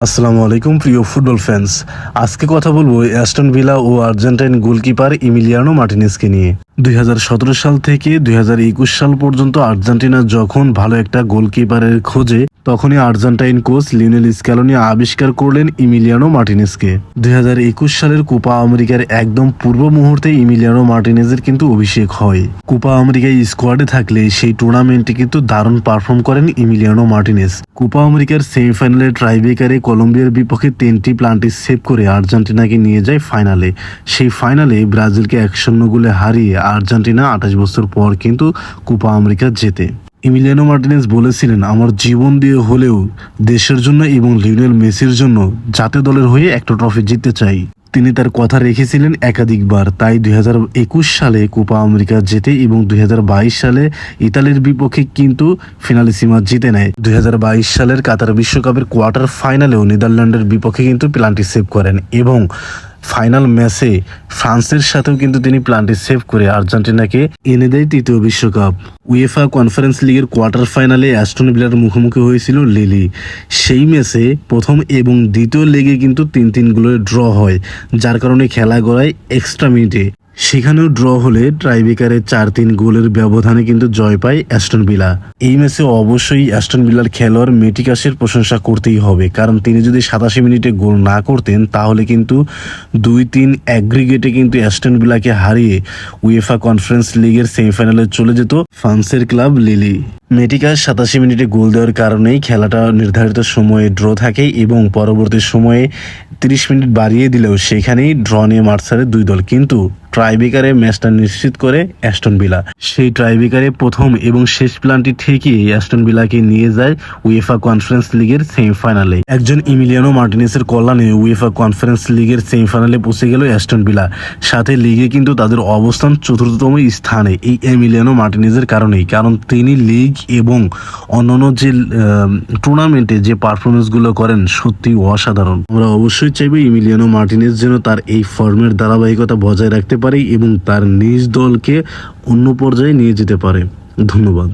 আসসালামু আলাইকুম, প্রিয় ফুটবল ফ্যান্স আজকে কথা বলব অ্যাস্টন ভিলা ও আর্জেন্টাইন গোলকিপার ইমিলিয়ানো মার্টিনেসকে নিয়ে। দুই হাজার সতেরো সাল থেকে দুই হাজার একুশ সাল পর্যন্ত আর্জেন্টিনা যখন ভালো একটা গোলকিপারের খোঁজে তখনই আর্জেন্টাইন কোচ লিওনেল স্ক্যালোনি আবিষ্কার করলেন ইমিলিয়ানো মার্টিনেসকে দুই হাজার একুশ সালের কোপা আমেরিকার একদম পূর্ব মুহূর্তে ইমিলিয়ানো মার্টিনেজের কিন্তু অভিষেক হয়। কোপা আমেরিকায় স্কোয়াডে থাকলে সেই টুর্নামেন্টে কিন্তু দারুণ পারফর্ম করেন ইমিলিয়ানো মার্টিনেস কোপা আমেরিকার সেমিফাইনালে ট্রাইবেকারে কলম্বিয়ার বিপক্ষে তিনটি প্লান্টি সেভ করে আর্জেন্টিনাকে নিয়ে যায় ফাইনালে। সেই ফাইনালে ব্রাজিলকে এক শূন্য গোলে হারিয়ে আর্জেন্টিনা আঠাশ বছর পর কিন্তু কোপা আমেরিকা জেতে। ইমিলিয়ানো মার্টিনেজ বলেছিলেন, আমার জীবন দিয়ে হলেও দেশের জন্য এবং লিওনেল মেসির জন্য জাতীয় দলের হয়ে একটা ট্রফি জিততে চাই। তিনি তার কথা রেখেছিলেন একাধিকবার। তাই দুই হাজার একুশ সালে কোপা আমেরিকা জেতে এবং দুই হাজার বাইশ সালে ইতালির বিপক্ষে কিন্তু ফিনালিসিমা জিতে নেয়। দুই হাজার বাইশ সালের কাতার বিশ্বকাপের কোয়ার্টার ফাইনালেও নেদারল্যান্ডের বিপক্ষে কিন্তু প্লান্টি সেভ করেন এবং ফাইনাল ম্যাচে ফ্রান্সের সাথেও কিন্তু তিনি প্ল্যানটি সেভ করে আর্জেন্টিনাকে এনে দেয় তৃতীয় বিশ্বকাপ। উয়েফা কনফারেন্স লিগের কোয়ার্টার ফাইনালে অ্যাস্টন বিলার মুখোমুখি হয়েছিল লিলি। সেই ম্যাচে প্রথম এবং দ্বিতীয় লেগে কিন্তু তিন তিন ড্র হয়, যার কারণে খেলা গড়ায় এক্সট্রা মিনিটে। সেখানেও ড্র হলে ট্রাইবেকারের চার তিন গোলের ব্যবধানে কিন্তু জয় পায় অ্যাস্টন ভিলা। এই ম্যাচে অবশ্যই অ্যাস্টন বিলার খেলোয়াড় মেটিকাসের প্রশংসা করতেই হবে, কারণ তিনি যদি সাতাশি মিনিটে গোল না করতেন, তাহলে কিন্তু দুই তিন অ্যাগ্রিগেটে কিন্তু অ্যাস্টন ভিলাকে হারিয়ে উয়েফা কনফারেন্স লিগের সেমিফাইনালে চলে যেত ফ্রান্সের ক্লাব লিলি। মেটিকাস সাতাশি মিনিটে গোল দেওয়ার কারণেই খেলাটা নির্ধারিত সময়ে ড্র থাকে এবং পরবর্তী সময়ে তিরিশ মিনিট বাড়িয়ে দিলেও সেখানেই ড্র নিয়ে মার্সারে দুই দল। কিন্তু ট্রাইবেকারে ম্যাচটা নিশ্চিত করে অ্যাস্টন ভিলা। সেই ট্রাইবেকারে প্রথম এবং শেষ প্ল্যানটি ঠিকই অ্যাস্টন ভিলাকে নিয়ে যায় উয়েফা কনফারেন্স লিগের সেমিফাইনালে। একজন ইমিলিয়ানো মার্টিনেসের কল্যাণে উয়েফা কনফারেন্স লিগের সেমিফাইনালে পৌঁছে গেল অ্যাস্টন ভিলা। সাথে লিগে কিন্তু তাদের অবস্থান চতুর্থতম স্থানে এই এমিলিয়ানো মার্টিনেজের কারণেই, কারণ তিনি লিগ এবং অন্যান্য যে টুর্নামেন্টে যে পারফরমেন্সগুলো করেন সত্যি অসাধারণ। আমরা অবশ্যই চাইব ইমিলিয়ানো মার্টিনেজ যেন তার এই ফর্মের ধারাবাহিকতা বজায় রাখতে পারে এবং তার নিজ দলকে অন্য পর্যায়ে নিয়ে যেতে পারে। ধন্যবাদ।